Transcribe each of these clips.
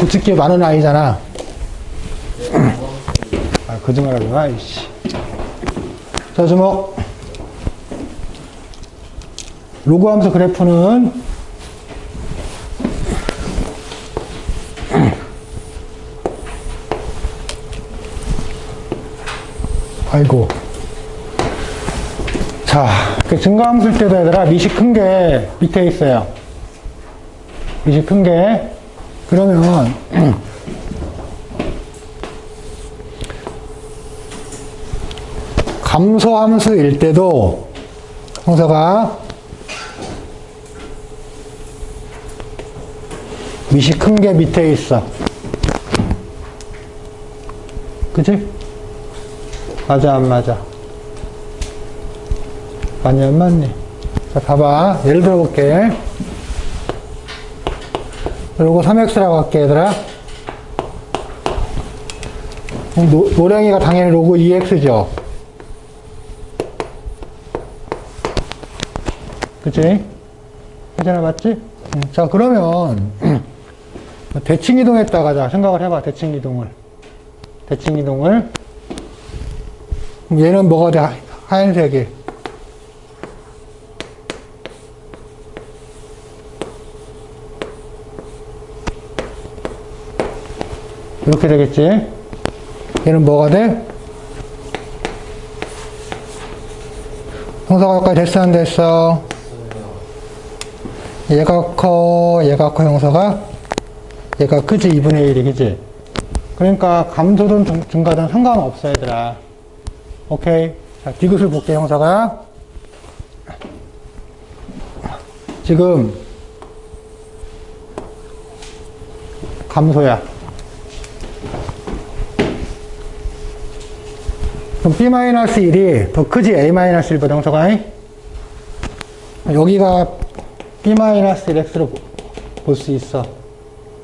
고치기 많은 아이잖아. 아, 거짓말 하지 마, 이씨. 자, 주목. 로그 함수 그래프는 아이고. 자, 그 증가함수일 때도 얘들아, 밑이 큰 게 밑에 있어요. 밑이 큰 게. 그러면, 감소함수일 때도 형사가 밑이 큰 게 밑에 있어. 그치? 맞아, 안 맞아? 맞니, 안 맞니? 자, 봐봐. 예를 들어 볼게. 요거 3x라고 할게, 얘들아. 노, 노랭이가 당연히 로그 2x죠. 그치? 괜찮아? 응. 자, 그러면, 대칭 이동했다가 자, 생각을 해봐, 대칭 이동을. 대칭 이동을. 얘는 뭐가 돼? 하- 하얀색이. 이렇게 되겠지? 얘는 뭐가 돼? 형사가 됐어, 안 됐어? 얘가 커, 얘가 커, 형사가? 얘가 크지, 2분의 1이, 그지? 그러니까 감소든 중- 증가든 상관없어, 얘들아. 오케이. 자, 디귿을 볼게, 형사가. 지금, 감소야. 그럼 B-1이 더 크지, A-1보다 형사가? 여기가 B-1x로 볼 수 있어.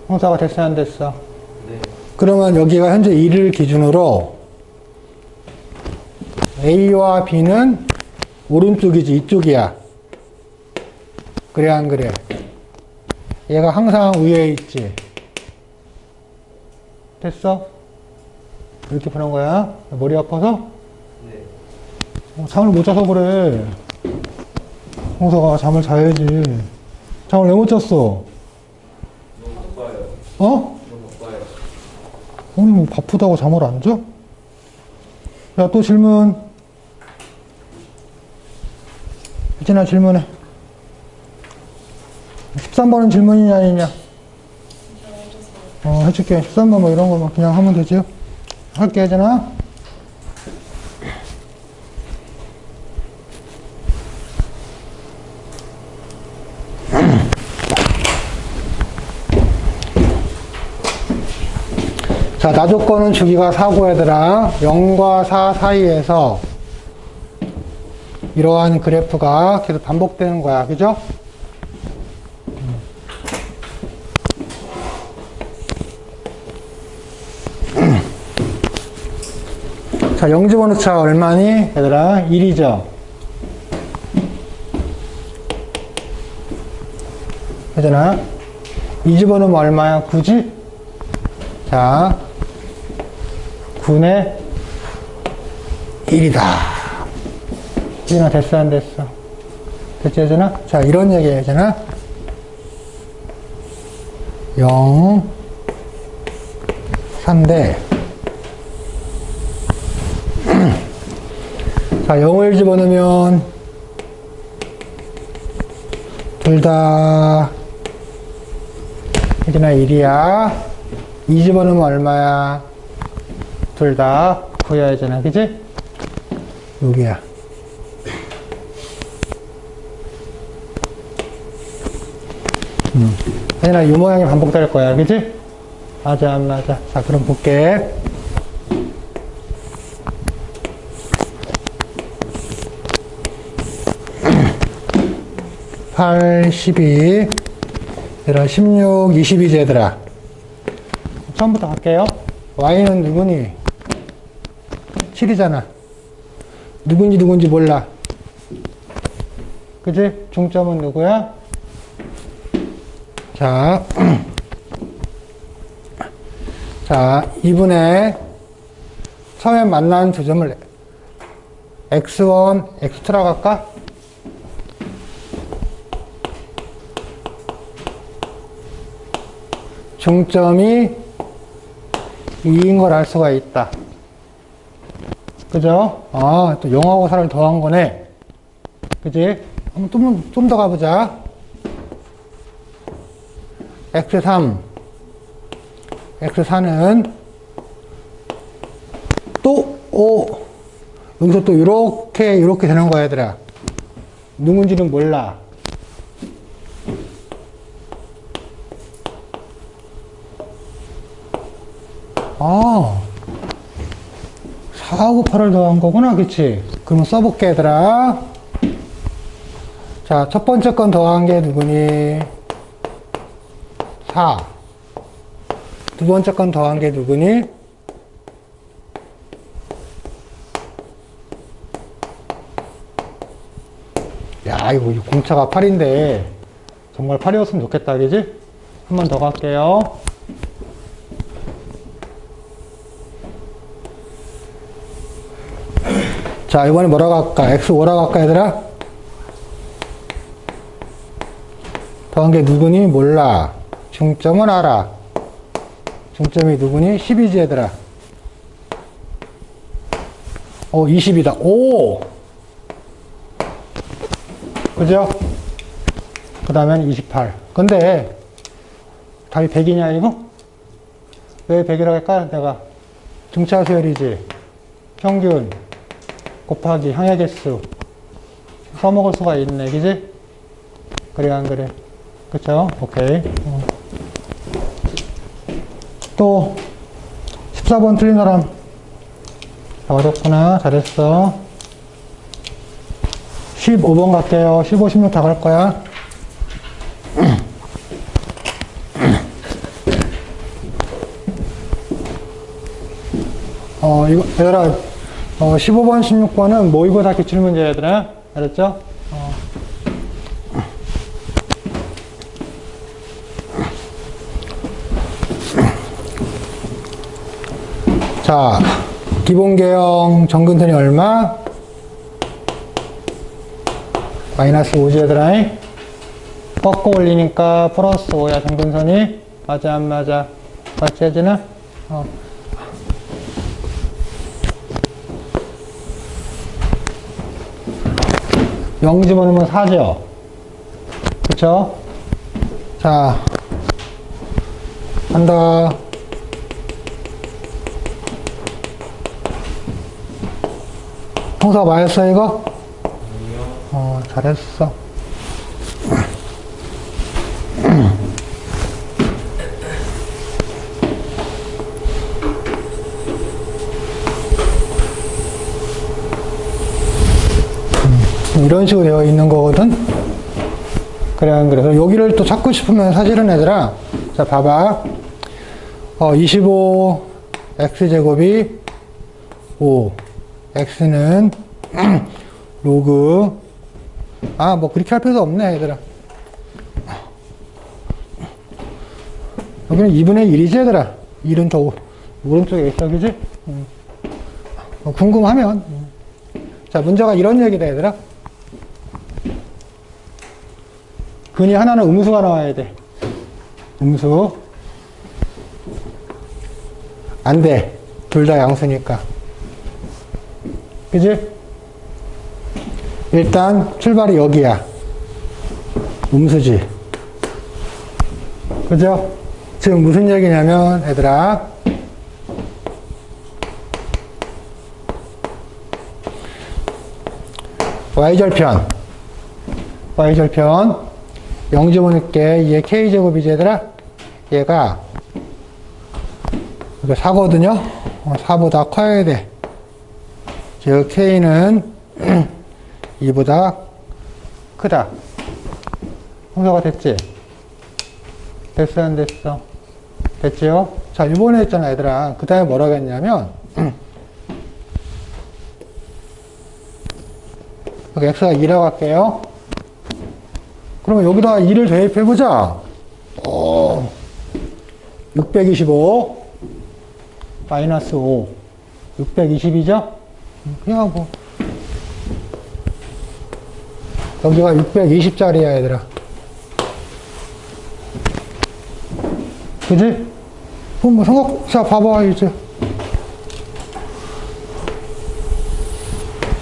형사가 됐어, 안 됐어? 그러면 여기가 현재 1을 기준으로 A와 B는 오른쪽이지, 이쪽이야. 그래, 안 그래? 얘가 항상 위에 있지. 됐어? 이렇게 푸는 거야? 머리 아파서? 어, 잠을 못 자서 그래. 홍서가 잠을 자야지. 잠을 왜 못 잤어? 너무 바빠요. 어? 너무 바빠요. 오늘 뭐 바쁘다고 잠을 안 자? 야, 또 질문. 혜진아, 질문해. 13번은 질문이냐, 아니냐? 어, 해줄게. 13번 뭐 이런 거만 그냥 하면 되지. 할게, 혜진아. 자, 나조건은 주기가 4고 얘들아 0과 4 사이에서 이러한 그래프가 계속 반복되는 거야. 그죠? 자, 0 집어넣자 얼마니? 얘들아, 1이죠? 얘들아, 2 집어넣으면 얼마야? 9지? 자, 9의 1이다. 이나 됐어, 안 됐어? 됐지, 예전아? 자, 이런 얘기 예전아? 0, 3대. 자, 0을 집어넣으면, 둘 다, 예전아 1이야. 2 집어넣으면 얼마야? 둘 다 9야 되잖아, 그지? 여기야. 음. 아니나 이 모양이 반복될 거야, 그지? 맞아, 안 맞아. 자, 그럼 볼게. 팔, 12, 얘들아, 16, 22제 얘들아. 처음부터 갈게요. y는 누구니? 7이잖아. 누군지 누군지 몰라. 그지? 중점은 누구야? 자, 자, 2분의 처음에 만난 두 점을 x1, x2라고 할까? 중점이 2인 걸 알 수가 있다. 그죠? 아, 또 0하고 4를 더한 거네. 그지? 좀, 좀 더 가보자. x3, x4는 또, 오, 여기서 또 이렇게, 이렇게 되는 거야, 얘들아. 누군지는 몰라. 아, 4하고 8을 더한 거구나, 그치? 그럼 써볼게, 얘들아. 자, 첫 번째 건 더한 게 누구니? 4. 두 번째 건 더한 게 누구니? 야, 이거 이 공차가 8인데, 정말 8이었으면 좋겠다, 그지? 한 번 더 갈게요. 자, 이번에 뭐라고 할까? X5라고 할까, 얘들아? 더한 게 누구니? 몰라. 중점은 알아. 중점이 누구니? 10이지, 얘들아. 어, 20이다. 오! 그죠? 그 다음엔 28. 근데, 답이 100이냐, 이거? 왜 100이라고 할까? 내가. 등차 수열이지. 평균. 곱하기 항해 개수. 써먹을 수가 있네, 그지? 그래, 안 그래? 그쵸? 오케이. 어. 또, 14번 틀린 사람. 다 맞았구나. 잘했어. 15번 갈게요. 15, 16 다 갈 거야. 어, 이거, 얘들아, 어, 15번, 16번은 모의고 다 기출 문제 얘들아. 알았죠? 어. 자, 기본계형 정근선이 얼마? 마이너스 5지 얘들아. 꺾어 올리니까 플러스 5야 정근선이. 맞아 안 맞아? 맞지 혜진아? 어. 영 집어넣으면 4죠. 그쵸? 자, 간다. 형사 맞았어, 이거? 어, 잘했어. 이런 식으로 되어 있는 거거든. 그래, 안 그래. 여기를 또 찾고 싶으면 사실은 얘들아, 자, 봐봐. 어, 25, x제곱이 5, x는 로그, 아, 뭐 그렇게 할 필요도 없네, 얘들아. 여기는 2분의 1이지, 얘들아. 1은 저 오른쪽에 있어, 그지? 음. 뭐 궁금하면. 음. 자, 문제가 이런 얘기다, 얘들아. 근이 하나는 음수가 나와야 돼. 음수. 안 돼. 둘 다 양수니까. 그지? 일단 출발이 여기야. 음수지. 그죠? 지금 무슨 얘기냐면, 얘들아. y절편. y절편. 0 집어넣게 얘 k제곱이지 얘들아 얘가 이거 4거든요 4보다 커야 돼 즉 k는 2보다 크다 홍사가 됐지? 됐어 안 됐어? 됐지요? 자 이번에 했잖아 얘들아 그 다음에 뭐라고 했냐면 여기 x가 2라고 할게요 그러면 여기다 2를 대입해보자. 어, 625 마이너스 5. 620이죠? 그냥 뭐. 여기가 620짜리야, 얘들아. 그지? 그럼 뭐 자, 봐봐, 이제.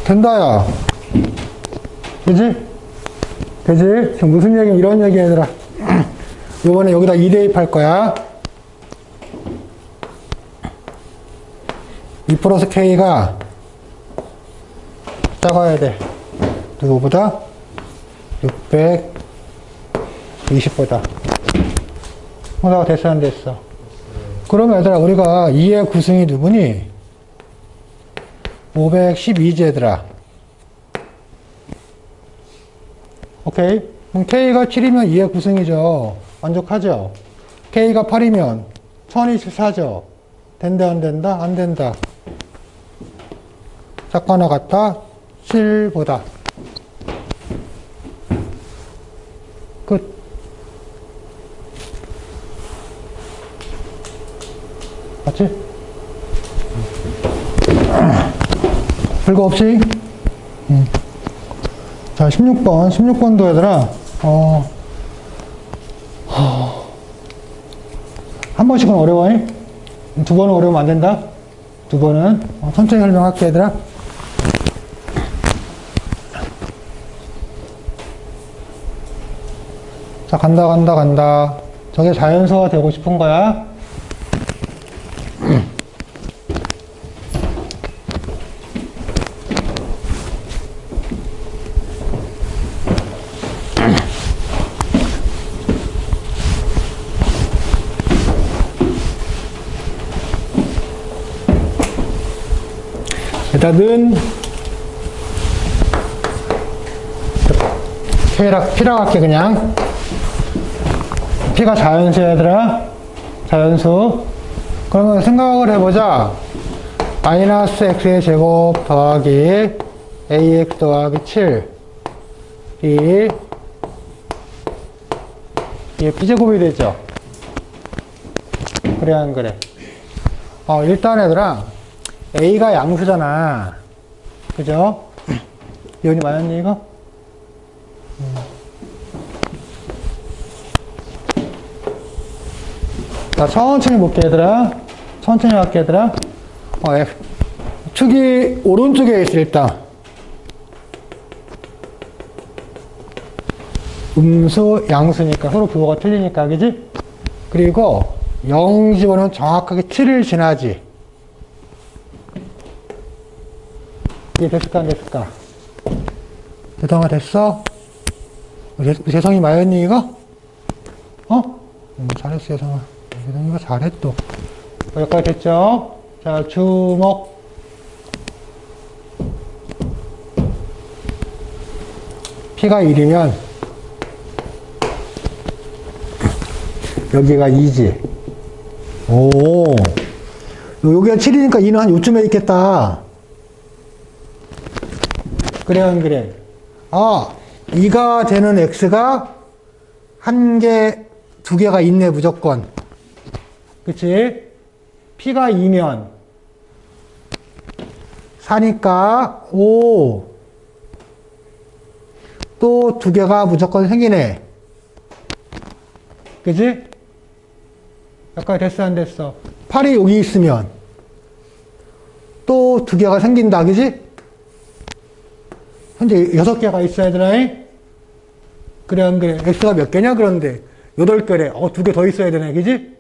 된다, 야. 그지? 지금 무슨 얘기, 이런 얘기 얘들아. 요번에 여기다 2 대입할 거야. 2 플러스 K가 작아야 돼. 누구보다? 620보다. 홍사가 됐어, 안 됐어? 그러면 얘들아, 우리가 2의 구승이 누구니? 512제들아. 오케이? 그럼 K가 7이면 2의 구승이죠. 만족하죠? K가 8이면 1024죠. 된다, 안 된다? 안 된다. 작거나 같다? 7보다. 끝. 맞지? 별거 없이? 음. 자, 16번. 16번도 얘들아, 어, 하... 한 번씩은 어려워. 두 번은 어려우면 안 된다. 두 번은 어, 천천히 설명할게, 얘들아. 자, 간다, 간다, 간다. 저게 자연수가 되고 싶은 거야. 일단은 K락, P락 할게 그냥. P가 자연수 얘들아. 자연수. 그러면 생각을 해보자. 마이너스 X의 제곱 더하기 AX 더하기 7이 이게 B제곱이 되죠? 그래 안 그래? 어 일단 얘들아 A가 양수잖아. 그죠? 이혼이 맞았니, 이거? 음. 자, 천천히 볼게, 얘들아. 천천히 할게, 얘들아. 어, F. 축이 오른쪽에 있어, 일단. 음수, 양수니까 서로 부호가 틀리니까, 그지? 그리고 0 집어넣으면 정확하게 7을 지나지. 이게 됐을까 안 됐을까? 대성아 됐어? 우리 재성이 맞았니 이거? 어? 음, 잘했어 재성아 재성이가 또 여기까지 됐죠? 자 주목 P가 1이면 여기가 2지 오 여기가 7이니까 2는 한 요쯤에 있겠다 그래, 안 그래? 아, 2가 되는 x가 한 개, 두 개가 있네, 무조건. 그치? p가 2면 4니까 5. 또 두 개가 무조건 생기네. 그치? 여기까지 됐어, 안 됐어? 8이 여기 있으면 또 두 개가 생긴다, 그지? 현재 여섯 개가 있어야 되나? 그래, 안 그래? X가 몇 개냐, 그런데? 여덟 개래. 어, 두 개 더 있어야 되네, 그지?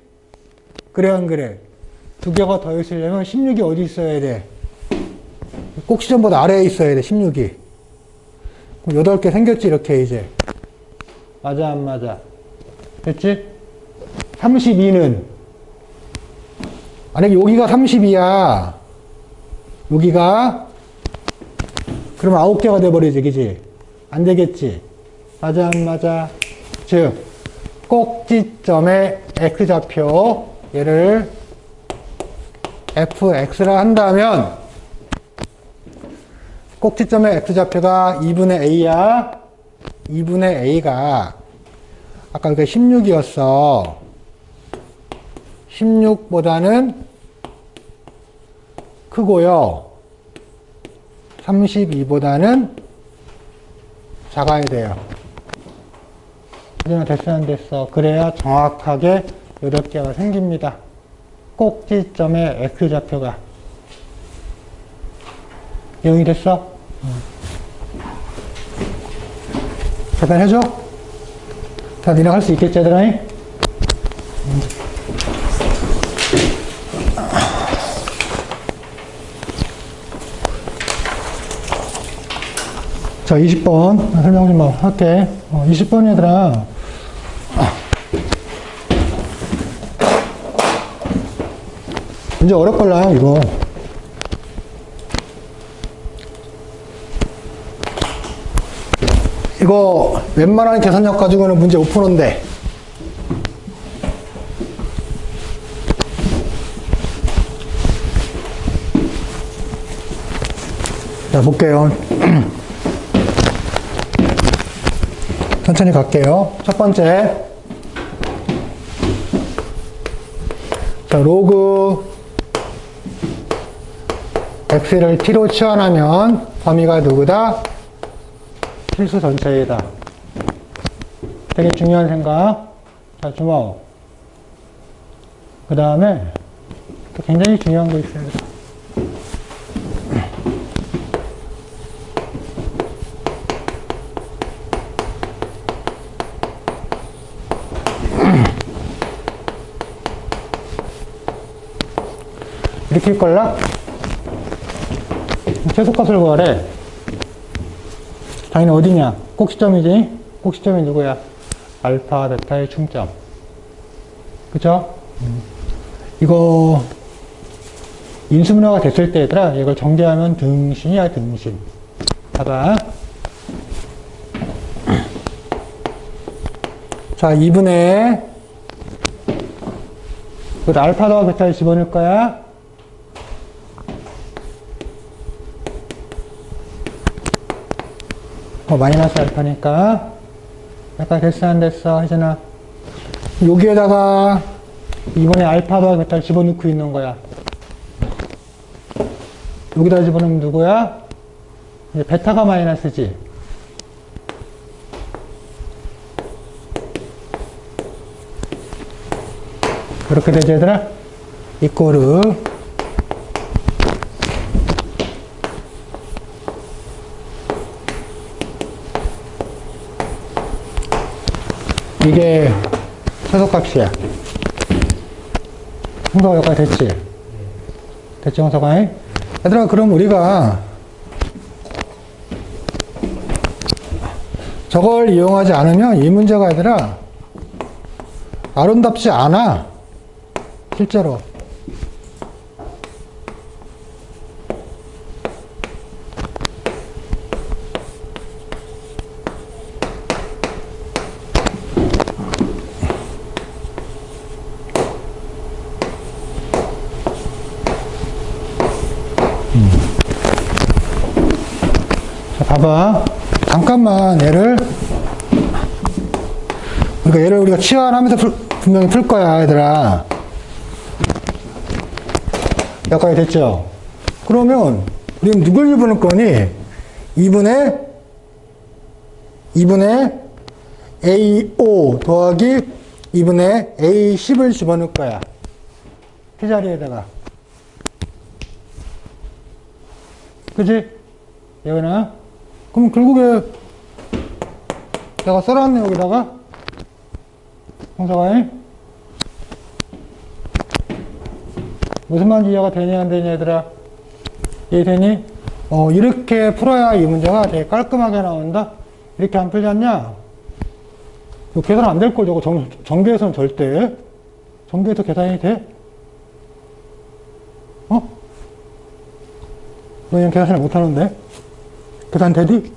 그래, 안 그래? 두 개가 더 있으려면 16이 어디 있어야 돼? 꼭 시점보다 아래에 있어야 돼, 16이. 그럼 여덟 개 생겼지, 이렇게 이제. 맞아, 안 맞아? 됐지? 32는? 만약에 여기가 32야. 여기가 그럼 아홉 개가 돼버리지, 그지? 안 되겠지? 맞아, 안 맞아? 즉, 꼭지점의 x좌표, 얘를 fx라 한다면, 꼭지점의 x좌표가 2분의 a야. 2분의 a가, 아까 그게 16이었어. 16보다는 크고요. 32보다는 작아야 돼요. 이제는 됐어 안 됐어. 그래야 정확하게 이렇개가 생깁니다. 꼭지점의 X좌표가. 이용이 됐어? 계산해줘? 다 니네 할수 있겠지, 얘들아? 자, 20번. 설명 좀 할게. 어, 20번 얘들아. 이제 어렵걸라, 이거. 이거 웬만한 계산력 가지고는 문제 못 푸는데. 자, 볼게요. 천천히 갈게요. 첫 번째. 자, 로그 x를 t로 치환하면 범위가 누구다? 필수 전체이다. 되게 중요한 생각. 자, 주목. 그 다음에 또 굉장히 중요한 거 있어요. 이렇게 할걸라? 최소값 을 구 하래. 당연히 어디냐? 꼭시점이지? 꼭시점이 누구야? 알파, 베타의 충점. 그쵸? 음. 이거, 인수분해가 됐을 때 얘들아, 이걸 정리하면 등신이야, 등신. 봐봐. 자, 2분의, 그 알파 더하 베타를 집어넣을 거야. 어, 마이너스 알파니까. 약간 됐어, 안 됐어? 하잖아. 여기에다가 이번에 알파 더하기 베타를 집어넣고 있는 거야. 여기다 집어넣으면 누구야? 베타가 마이너스지. 그렇게 되지, 얘들아? 이꼬르. 이게 최소값이야. 홍사가 여기까지 됐지? 됐지, 홍사가? 얘들아, 그럼 우리가 저걸 이용하지 않으면 이 문제가 얘들아 아름답지 않아. 실제로. 자, 봐봐. 잠깐만, 얘를. 그러니까 얘를 우리가 치환하면서 풀- 분명히 풀 거야, 얘들아. 여기까지 됐죠? 그러면, 우리는 누굴 집어넣을 거니? 2분의, 2분의 A5 더하기 2분의 A10을 집어넣을 거야. T 자리에다가. 그지? 여기나? 그럼 결국에 내가 써놨네, 여기다가. 홍사가 무슨 말인지 이해가 되냐, 안 되냐, 얘들아? 이해되니? 어, 이렇게 풀어야 이 문제가 되게 깔끔하게 나온다? 이렇게 안 풀지 않냐? 이거 계산 안될 걸, 저거 정, 정비에서는 절대. 정비에서 계산이 돼? 어? 너 그냥 계산을 못 하는데? 계산 되디?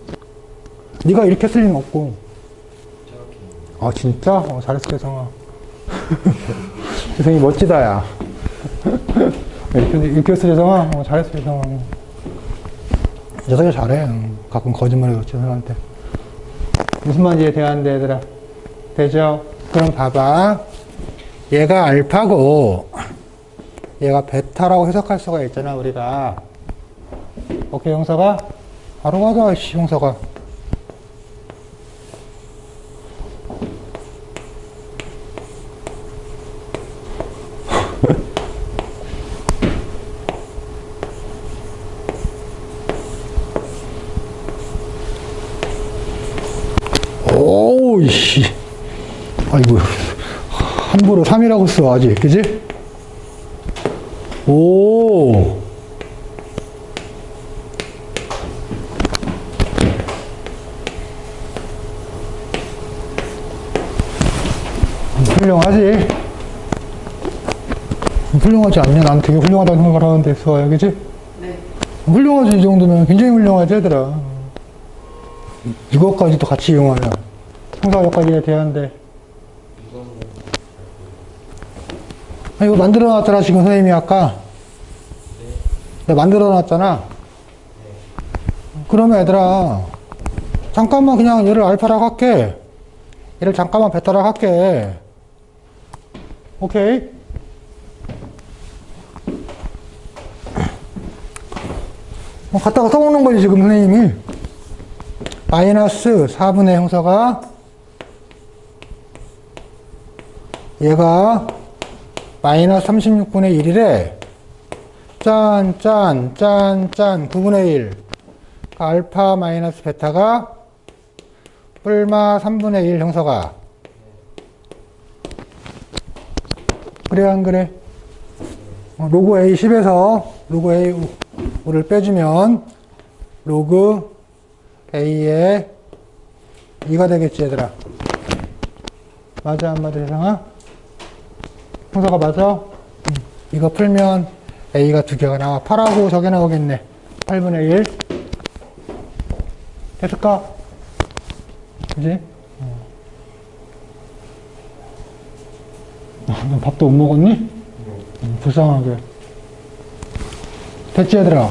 네가 이렇게 쓸 리는 없고. 아, 진짜? 어, 잘했어, 재성아. 재성이 멋지다, 야. 이렇게, 이렇게 했어, 재성아? 어, 잘했어, 재성아. 재성이 잘해. 응. 가끔 거짓말해요, 재성한테. 무슨 말인지 대한데, 얘들아. 되죠? 그럼 봐봐. 얘가 알파고, 얘가 베타라고 해석할 수가 있잖아, 우리가. 오케이, 형사가? 바로 가자, 씨, 형사가. 오우, 씨. 아이고, 함부로 3이라고 써, 아직. 그지? 오. 훌륭하지? 훌륭하지 않냐? 난 되게 훌륭하다고 생각을 하는데, 수아야, 그지? 네. 훌륭하지, 이 정도면. 굉장히 훌륭하지, 얘들아. 이것까지도 같이 이용하면. 되는데. 이거는 아, 이거 만들어 놨더라, 지금 선생님이 아까. 내가 만들어 놨잖아. 그러면 얘들아, 잠깐만 그냥 얘를 알파라고 할게. 얘를 잠깐만 베타라고 할게. 오케이? 어, 갖다가 써먹는 거지, 지금 선생님이. 마이너스 4분의 형사가 얘가 마이너스 36분의 1이래. 짠, 짠, 짠, 짠, 9분의 1. 알파 마이너스 베타가 뿔마 3분의 1 형사가. 그래, 안 그래? 어, 로그 A 10에서 로그 A 5를 빼주면 로그 A의 2가 되겠지, 얘들아. 맞아, 안 맞아, 세상아? 형사가 맞아? 응. 이거 풀면 A가 두 개가 나와. 8하고 저게 나오겠네. 8분의 1. 됐을까? 그지? 어. 아, 너 밥도 못 먹었니? 응, 불쌍하게. 됐지, 얘들아?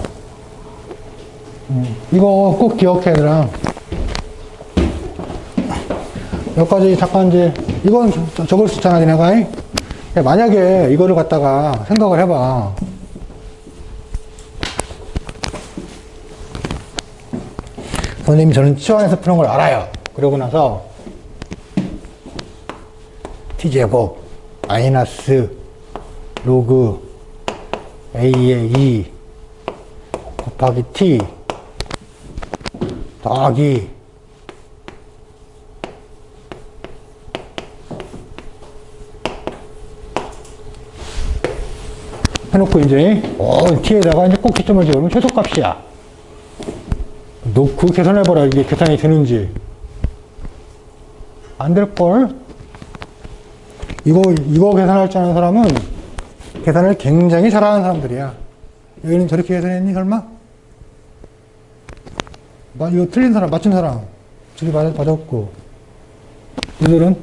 응. 이거 꼭 기억해, 얘들아. 여기까지 잠깐 이제, 이건 저- 적을 수 있잖아, 니네가. 만약에 이거를 갖다가 생각을 해봐. 선생님이 저는 치환해서 푸는 걸 알아요. 그러고 나서 t제곱 마이너스 로그 a의 2 곱하기 t 더하기 해놓고 이제 어, t에다가 이제 꼭 기점을 지으면 최소값이야. 놓고 계산해봐라 이게 계산이 되는지 안 될걸? 이거 이거 계산할 줄 아는 사람은 계산을 굉장히 잘하는 사람들이야. 여기는 저렇게 계산했니 설마? 나 이거 틀린 사람 맞춘 사람. 저기 맞, 맞았고. 이들은?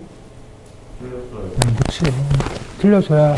틀렸어요. 음, 그치. 틀려줘야